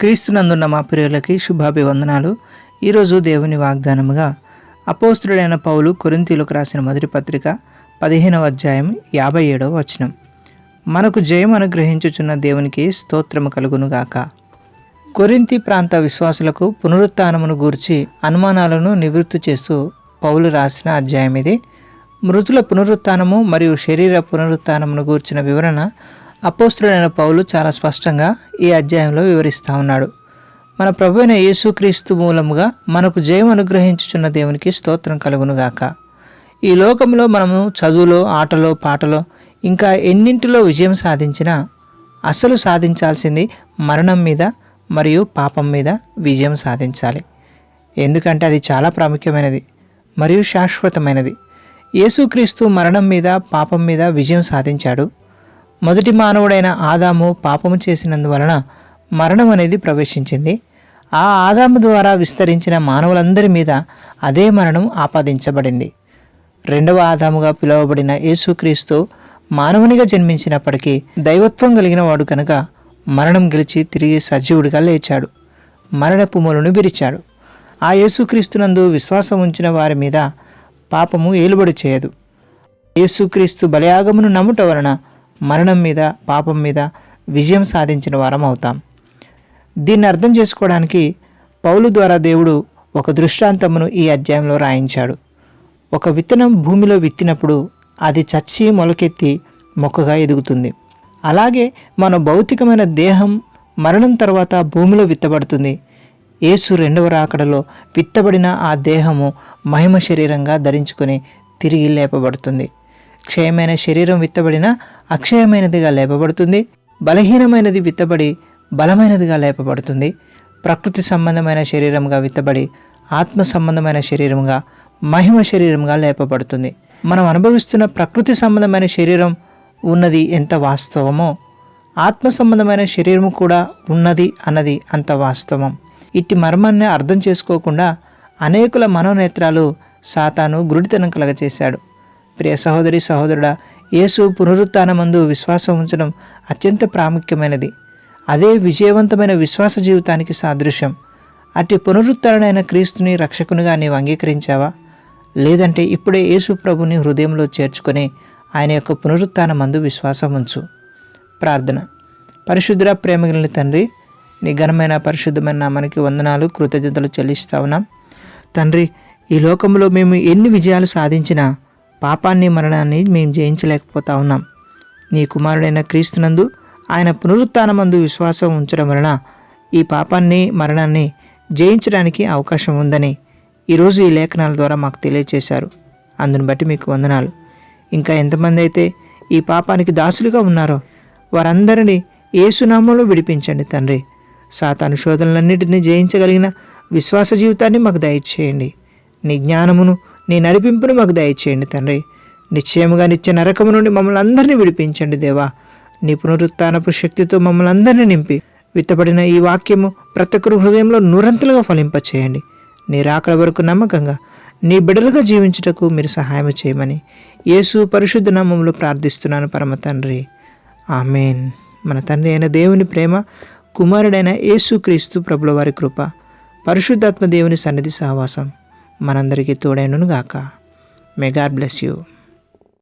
క్రీస్తునందున్న మా ప్రియులకి శుభాభివందనాలు. ఈరోజు దేవుని వాగ్దానముగా అపోస్తుడైన పౌలు కొరింతీలకు రాసిన మొదటి పత్రిక పదిహేనవ అధ్యాయం యాభై ఏడవ వచనం. మనకు జయం అనుగ్రహించుచున్న దేవునికి స్తోత్రము కలుగునుగాక కొరింతి ప్రాంత విశ్వాసులకు పునరుత్నమును గూర్చి అనుమానాలను నివృత్తి చేస్తూ పౌలు రాసిన అధ్యాయం ఇది. మృతుల పునరుత్నము మరియు శరీర పునరుత్నమును గూర్చిన వివరణ అపోస్తుడైన పౌలు చాలా స్పష్టంగా ఈ అధ్యాయంలో వివరిస్తూ ఉన్నాడు. మన ప్రభు అయిన యేసుక్రీస్తు మూలముగా మనకు జయం అనుగ్రహించుచున్న దేవునికి స్తోత్రం కలుగునుగాక. ఈ లోకంలో మనము చదువులో ఆటలో పాటలో ఇంకా ఎన్నింటిలో విజయం సాధించినా అసలు సాధించాల్సింది మరణం మీద మరియు పాపం మీద విజయం సాధించాలి. ఎందుకంటే అది చాలా ప్రాముఖ్యమైనది మరియు శాశ్వతమైనది. యేసుక్రీస్తు మరణం మీద పాపం మీద విజయం సాధించాడు. మొదటి మానవుడైన ఆదాము పాపము చేసినందువలన మరణం అనేది ప్రవేశించింది. ఆ ఆదాము ద్వారా విస్తరించిన మానవులందరి మీద అదే మరణం ఆపాదించబడింది. రెండవ ఆదాముగా పిలువబడిన యేసుక్రీస్తు మానవునిగా జన్మించినప్పటికీ దైవత్వం కలిగిన వాడు కనుక మరణం గెలిచి తిరిగి సజీవుడిగా లేచాడు. మరణపు మొలను విరిచాడు. ఆ యేసుక్రీస్తునందు విశ్వాసం ఉంచిన వారి మీద పాపము ఏలుబడి చేయదు. యేసుక్రీస్తు బలయాగమును నమ్ముట వలన మరణం మీద పాపం మీద విజయం సాధించిన వారం అవుతాం. దీన్ని అర్థం చేసుకోవడానికి పౌలు ద్వారా దేవుడు ఒక దృష్టాంతమును ఈ అధ్యాయంలో రాయించాడు. ఒక విత్తనం భూమిలో విత్తినప్పుడు అది చచ్చి మొలకెత్తి మొక్కగా ఎదుగుతుంది. అలాగే మన భౌతికమైన దేహం మరణం తర్వాత భూమిలో విత్తబడుతుంది. యేసు రెండవ రాకడలో విత్తబడిన ఆ దేహము మహిమ శరీరంగా ధరించుకొని తిరిగి లేపబడుతుంది. క్షయమైన శరీరం విత్తబడిన అక్షయమైనదిగా లేపబడుతుంది. బలహీనమైనది విత్తబడి బలమైనదిగా లేపబడుతుంది. ప్రకృతి సంబంధమైన శరీరంగా విత్తబడి ఆత్మ సంబంధమైన శరీరంగా మహిమ శరీరంగా లేపబడుతుంది. మనం అనుభవిస్తున్న ప్రకృతి సంబంధమైన శరీరం ఉన్నది ఎంత వాస్తవమో ఆత్మ సంబంధమైన శరీరం కూడా ఉన్నది అన్నది అంత వాస్తవం. ఇట్టి మర్మాన్ని అర్థం చేసుకోకుండా అనేకుల మనోనేత్రాలు సాతాను గుడితనం కలగచేశాడు ప్రియ సహోదరి సహోదరుడా యేసు పునరుత్నమందు విశ్వాసం ఉంచడం అత్యంత ప్రాముఖ్యమైనది. అదే విజయవంతమైన విశ్వాస జీవితానికి సాదృశ్యం. అట్టి పునరుత్తరణైన క్రీస్తుని రక్షకునిగా నీవు అంగీకరించావా? లేదంటే ఇప్పుడే యేసు ప్రభుని హృదయంలో చేర్చుకొని ఆయన యొక్క పునరుత్నమందు విశ్వాసం ఉంచు. ప్రార్థన. పరిశుద్ధుల ప్రేమగిలిన తండ్రి నీ ఘనమైన పరిశుద్ధమైన నామానికి వందనాలు కృతజ్ఞతలు చెల్లిస్తా ఉన్నాం. తండ్రి ఈ లోకంలో మేము ఎన్ని విజయాలు సాధించినా పాపాన్ని మరణాన్ని మేము జయించలేకపోతా ఉన్నాం. నీ కుమారుడైన క్రీస్తునందు ఆయన పునరుత్నమందు విశ్వాసం ఉంచడం వలన ఈ పాపాన్ని మరణాన్ని జయించడానికి అవకాశం ఉందని ఈరోజు ఈ లేఖనాల ద్వారా మాకు తెలియచేశారు. అందుని బట్టి మీకు వందనాలు. ఇంకా ఎంతమంది అయితే ఈ పాపానికి దాసులుగా ఉన్నారో వారందరినీ ఏసునామంలో విడిపించండి తండ్రి. సాతాను శోధనలన్నిటినీ జయించగలిగిన విశ్వాస జీవితాన్ని మాకు దయచేయండి. నీ జ్ఞానమును నీ నడిపింపును మాకు దయచేయండి తండ్రి. నిశ్చయముగా నిత్య నరకము నుండి మమ్మల్ని అందరినీ విడిపించండి దేవా. నీ పునరుత్నపు శక్తితో మమ్మల్ని అందరినీ నింపి విత్తబడిన ఈ వాక్యము ప్రతి ఒక్కరు హృదయంలో నూరంతలుగా ఫలింపచేయండి. నీ రాకడ వరకు నమ్మకంగా నీ బిడలుగా జీవించుటకు మీరు సహాయం చేయమని యేసు పరిశుద్ధ నామంలో ప్రార్థిస్తున్నాను పరమ తండ్రి. ఆమెన్. మన తండ్రి అయిన దేవుని ప్రేమ కుమారుడైన యేసుక్రీస్తు ప్రభుల వారి కృప పరిశుద్ధాత్మ దేవుని సన్నిధి సహవాసం. మనందరికీ తోడైనను గాక మే గాడ్ బ్లెస్ యూ